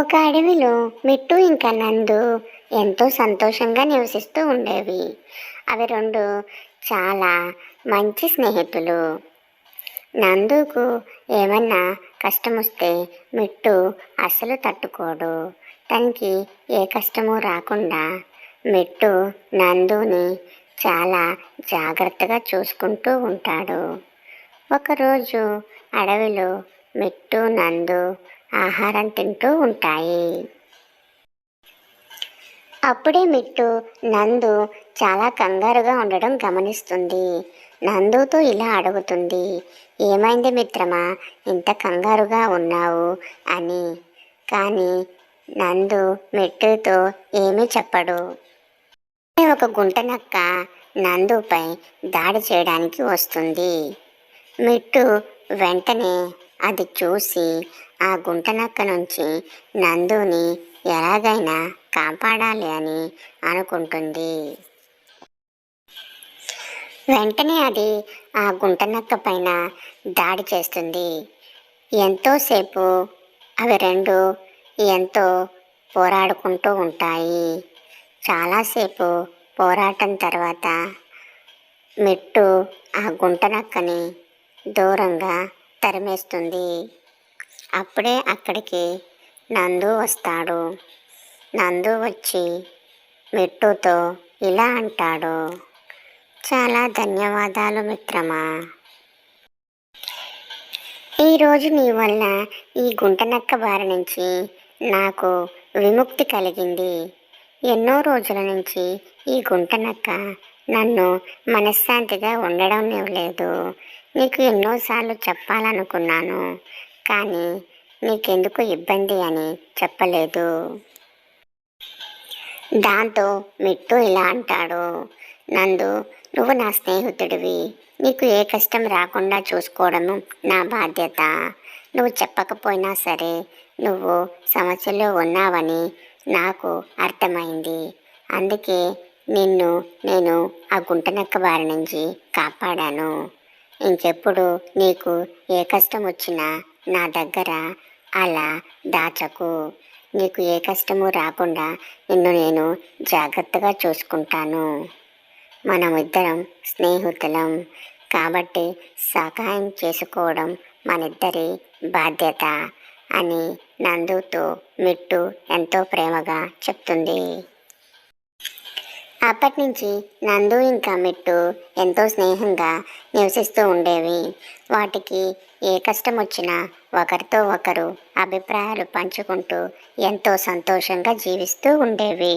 ఒక అడవిలో మిట్టు ఇంకా నందు ఎంతో సంతోషంగా నివసిస్తూ ఉండేవి. అవి రెండు చాలా మంచి స్నేహితులు. నందుకు ఏమన్నా కష్టం వస్తే మిట్టు అస్సలు తట్టుకోడు. తనకి ఏ కష్టము రాకుండా మిట్టు నందుని చాలా జాగ్రత్తగా చూసుకుంటూ ఉంటాడు. ఒకరోజు అడవిలో మిట్టు నందు ఆహారం తింటూ ఉంటాయి. అప్పుడే మిట్టు నందు చాలా కంగారుగా ఉండడం గమనిస్తుంది. నందుతో ఇలా అడుగుతుంది ఏమైంది మిత్రమా? ఇంత కంగారుగా ఉన్నావు అని. కానీ నందు మిట్టుతో ఏమీ చెప్పడు. ఒక గుంటనక్క నందుపై దాడి చేయడానికి వస్తుంది. మిట్టు వెంటనే అది చూసి ఆ గుంటనక్క నుంచి నందుని ఎలాగైనా కాపాడాలి అని అనుకుంటుంది. వెంటనే అది ఆ గుంటనక్క పైన దాడి చేస్తుంది. ఎంతోసేపు అవి రెండు ఎంతో పోరాడుకుంటూ ఉంటాయి. చాలాసేపు పోరాటం తర్వాత మెట్టు ఆ గుంటనక్కని దూరంగా తరిమేస్తుంది. అప్పుడే అక్కడికి నందు వస్తాడు. నందు వచ్చి మెట్టుతో ఇలా అంటాడు. చాలా ధన్యవాదాలు మిత్రమా. ఈరోజు నీ వల్ల ఈ గుంటనక్క బారి నుంచి నాకు విముక్తి కలిగింది. ఎన్నో రోజుల నుంచి ఈ గుంటనక్క నన్ను మనశ్శాంతిగా ఉండడం లేదు. నీకు ఎన్నోసార్లు చెప్పాలనుకున్నాను కానీ నీకెందుకు ఇబ్బంది అని చెప్పలేదు. దాంతో మిట్టు ఇలా అంటాడు నందు నువ్వు నా స్నేహితుడివి. నీకు ఏ కష్టం రాకుండా చూసుకోవడము నా బాధ్యత. నువ్వు చెప్పకపోయినా సరే నువ్వు సమస్యలో ఉన్నావని నాకు అర్థమైంది. అందుకే నిన్ను నేను ఆ గుంటనక్క బారి నుంచి కాపాడాను. ఇంకెప్పుడు నీకు ఏ కష్టం వచ్చినా నా దగ్గర అలా దాచకు. నీకు ఏ కష్టము రాకుండా నిన్ను నేను జాగ్రత్తగా చూసుకుంటాను. మనమిద్దరం స్నేహితులం. కాబట్టి సహాయం చేసుకోవడం మనిద్దరి బాధ్యత అని నందుతో మిట్టు ఎంతో ప్రేమగా చెప్తుంది. అప్పటి నుంచి నందు ఇంకా మిట్టు ఎంతో స్నేహంగా నివసిస్తూ ఉండేవి. వాటికి ఏ కష్టం వచ్చినా ఒకరితో ఒకరు అభిప్రాయాలు పంచుకుంటూ ఎంతో సంతోషంగా జీవిస్తూ ఉండేవి.